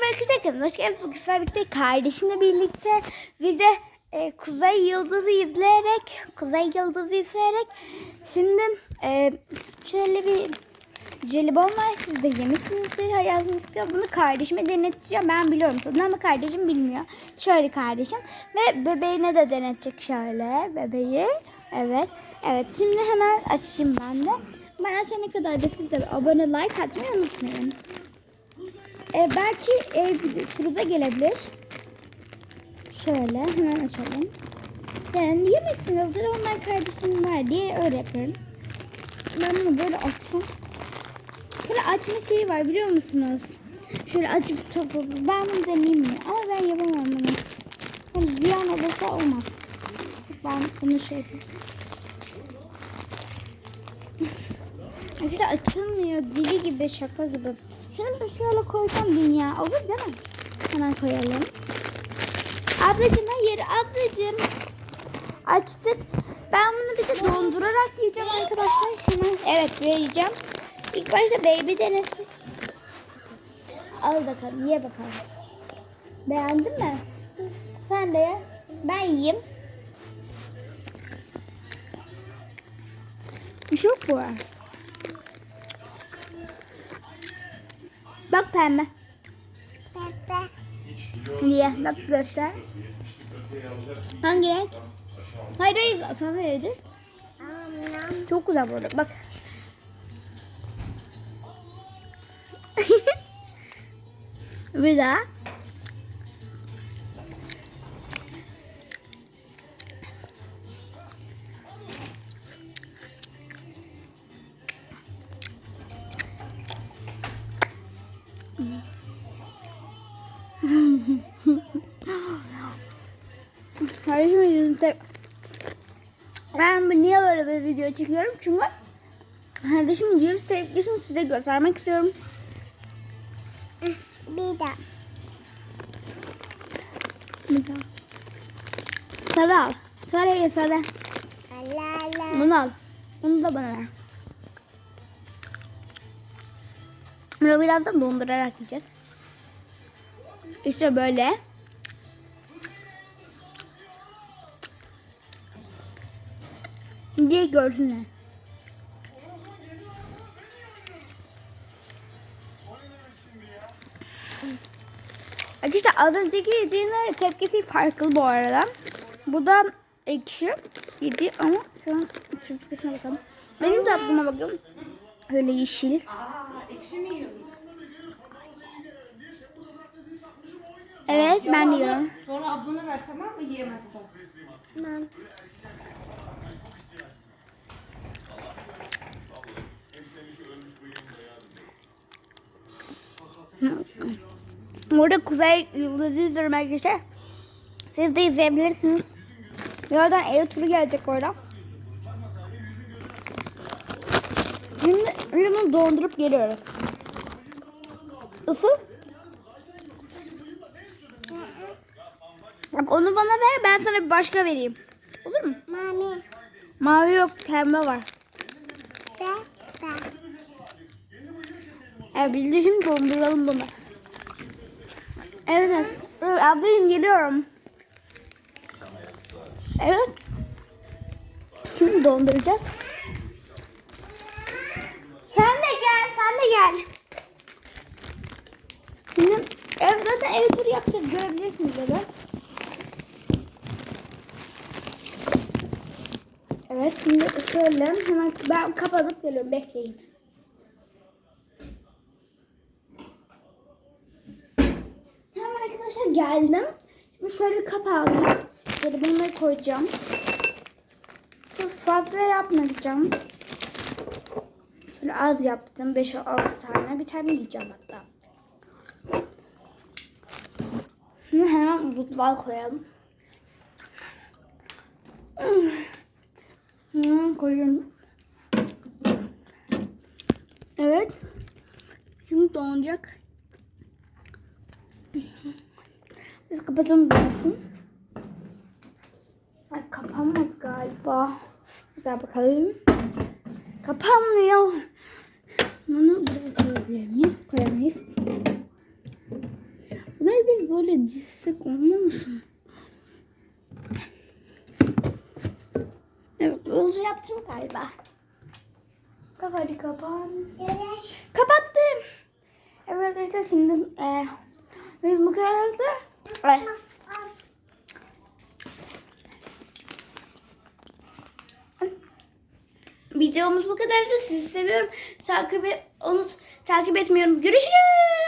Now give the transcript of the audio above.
Merhaba arkadaşlar hoş geldiniz. Bugün sizlerle birlikte kardeşimle birlikte bir de e, Kuzey Yıldızı izleyerek Kuzey Yıldızı izleyerek şimdi e, şöyle bir jelibon var. Siz de yemişsinizdir hayatınızda. Bunu kardeşime deneteceğim. Ben biliyorum tadını ama kardeşim bilmiyor. Şöyle kardeşim. Ve bebeğine de denetecek şöyle bebeği. Evet evet. Şimdi hemen açayım ben de. Ben sene kadar da siz de abone like atmayı unutmayın. E, belki ev turu da gelebilir. Şöyle hemen açalım. Yani yemişsinizdir onlar kardeşim var diye öyle yapıyorum. Ben bunu böyle açsam. Böyle açma şeyi var biliyor musunuz? Şöyle açıp topu. Ben bunu deneyeyim mi? Ama ben yapamam bunu. Hani ziyan olursa olmaz. Ben bunu şey yapayım. Arkadaşlar açılmıyor. Dili gibi şaka gibi. Şunu bir şöyle koysam dünya olur değil mi? Hemen koyalım. Ablacığım hayır ablacığım. Açtık. Ben bunu bir de dondurarak yiyeceğim arkadaşlar. Hemen evet vereceğim. İlk başta baby denesin. Al bakalım ye bakalım. Beğendin mi? Sen de ye. Ben yiyeyim. Çok var. Bak pembe. Niye? Bak göster. Hangi renk? Hayır hayır sana verdi. Çok güzel bu arada. Bak. Bir daha. Kardeşim ben niye böyle bir video çekiyorum? Çünkü kardeşim yüz tepkisini size göstermek istiyorum. Bir daha. Bir daha. Sarı al. Sarı ye sarı. Bunu al. Bunu da bana ver. Bunu birazdan dondurarak yiyeceğiz. İşte böyle. diye görsünler. Arkadaşlar az önceki yediğinin tepkisi farklı bu arada. Bu da ekşi yedi ama şu an tepkisine bakalım. Benim tatlıma bakıyorum. Öyle yeşil. Mi yiyorsun? Evet ben yiyorum. Sonra ablana ver tamam mı yiyemezsen. Tamam. Burada Kuzey Yıldızı izliyorum arkadaşlar. Siz de izleyebilirsiniz. Birazdan ev turu gelecek orada. Bunu dondurup geliyoruz. Isır. Bak onu bana ver ben sana bir başka vereyim. Olur mu? Mami. Mavi yok pembe var. Be. Be. Evet biz de şimdi donduralım bunu. Evet. evet. Ablacığım geliyorum. Evet. Şimdi donduracağız. Sen de gel, sen de gel. Şimdi ev zaten ev turu yapacağız. Görebilirsiniz böyle. Evet şimdi şöyle hemen ben kapatıp geliyorum. Bekleyin. Tamam arkadaşlar geldim. Şimdi şöyle bir kap aldım. Böyle bunları koyacağım. Çok fazla yapmayacağım. Böyle az yaptım. 5-6 tane. Bir tane yiyeceğim hatta. Şimdi hemen buzluğa koyalım. Hemen koyuyorum. Evet. Şimdi donacak. Biz kapatalım olsun. Ay kapanmaz galiba. Bir daha bakalım. Kapanmıyor. Bunu buraya koyabilir miyiz? Koyamayız. biz böyle dizsek olmaz mı? Evet yolcu yaptım galiba. Kafayı kapan. Görüş. Kapattım. Evet arkadaşlar şimdi e, biz bu kadar da Ay, videomuz bu kadardı. Sizi seviyorum. Takip unut, takip etmiyorum. Görüşürüz.